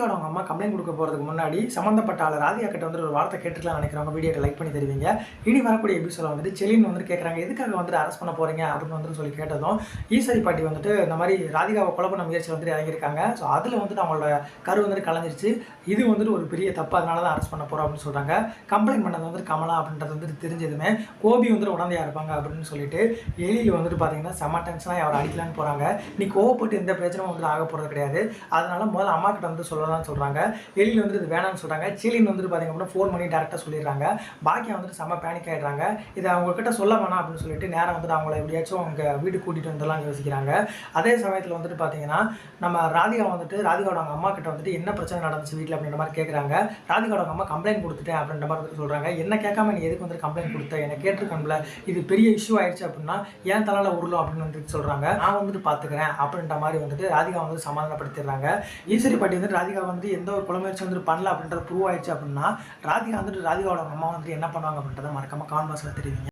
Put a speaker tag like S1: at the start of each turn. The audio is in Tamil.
S1: ராதிகாவோட அவங்க அம்மா கம்ப்ளைண்ட் கொடுக்க போகிறதுக்கு முன்னாடி சம்மந்தப்பட்ட ஆள் ராதிகா கிட்ட வந்து ஒரு வார்த்தை கேட்டுக்கலாம் நினைக்கிறவங்க வீடியோக்கு லைக் பண்ணி தருவீங்க. இனி வரக்கூடிய எபிசோட வந்துட்டு செலின் வந்துட்டு கேட்குறாங்க எதுக்காக வந்துட்டு அரெஸ்ட் பண்ண போகிறீங்க அப்படின்னு வந்து சொல்லி கேட்டதும் ஈஸ்வரி பாட்டி வந்துட்டு இந்த மாதிரி ராதிகாவை கொலை பண்ண முயற்சி வந்துட்டு இறங்கியிருக்காங்க. ஸோ அதில் வந்துட்டு அவங்களோட கரு வந்துட்டு கலைஞ்சிருச்சு. இது வந்துட்டு ஒரு பெரிய தப்பு. அதனால தான் அரெஸ்ட் பண்ண போகிறோம் அப்படின்னு சொல்கிறாங்க கம்ப்ளைண்ட் பண்ணது வந்துட்டு கமலா அப்படின்றது வந்துட்டு தெரிஞ்சதுமே கோபி வந்துட்டு உடந்தையாக இருப்பாங்க அப்படின்னு சொல்லிட்டு எலியில் வந்துட்டு பார்த்தீங்கன்னா செம டென்ஷனாக அவர் அடிக்கலான்னு போகிறாங்க நீ கோவப்பட்டு எந்த பிரச்சனையும் வந்துட்டு ஆக போகிறது கிடையாது. அதனால முதல்ல அம்மா கிட்ட வந்து சொல்லலாம்னு சொல்கிறாங்க எலியில் வந்துட்டு இது வேணாம்னு சொல்கிறாங்க செலின் வந்துட்டு பார்த்தீங்க அப்படின்னா ஃபோன் பண்ணி டேரெக்டாக சொல்லிடுறாங்க. பாக்கியா வந்துட்டு செம்ம பேனிக் ஆகிடுறாங்க இதை அவங்க கிட்ட சொல்ல வேணாம் அப்படின்னு சொல்லிட்டு நேரம் வந்துட்டு அவங்கள எப்படியாச்சும் அவங்க வீடு கூட்டிகிட்டு வந்துடலாம் யோசிக்கிறாங்க. அதே சமயத்தில் வந்துட்டு பார்த்தீங்கன்னா நம்ம ராதிகா வந்துட்டு ராதிகாவோட அவங்க அம்மா கிட்ட வந்துட்டு என்ன பிரச்சனை நடந்துச்சு வீட்டில் அப்படின்ற மாதிரி கேட்குறாங்க ராதிகாவோட அவங்க அம்மா கம்ப்ளைண்ட் கொடுத்துட்டேன் அப்படின்ற மாதிரி வந்துட்டு சொல்கிறாங்க என்ன கேட்காம நீ எதுக்கு வந்துட்டு கம்ப்ளைண்ட் கொடுத்த? என்னை கேட்டிருக்கோம்ல இது பெரிய இஷ்யூ ஆயிடுச்சு அப்படின்னா ஏன் தலால் உருளும் அப்படின்னு வந்துட்டு சொல்கிறாங்க நான் வந்துட்டு பார்த்துக்கிறேன் அப்படின்ற மாதிரி வந்துட்டு ராதிகா வந்து சமாதானப்படுத்திடுறாங்க. ஈஸ்வரி பாட்டி வந்துட்டு ராதிகா வந்து எந்த ஒரு குழந்தைச்சு வந்து பண்ணல அப்படின்றது ப்ரூவ் ஆயிடுச்சு அப்படின்னா ராதிகா வந்துட்டு ராதிகாவோட அம்மா வந்துட்டு என்ன பண்ணுவாங்க அப்படின்றத மறக்காம கான்வாஸில் தெரிவிங்க.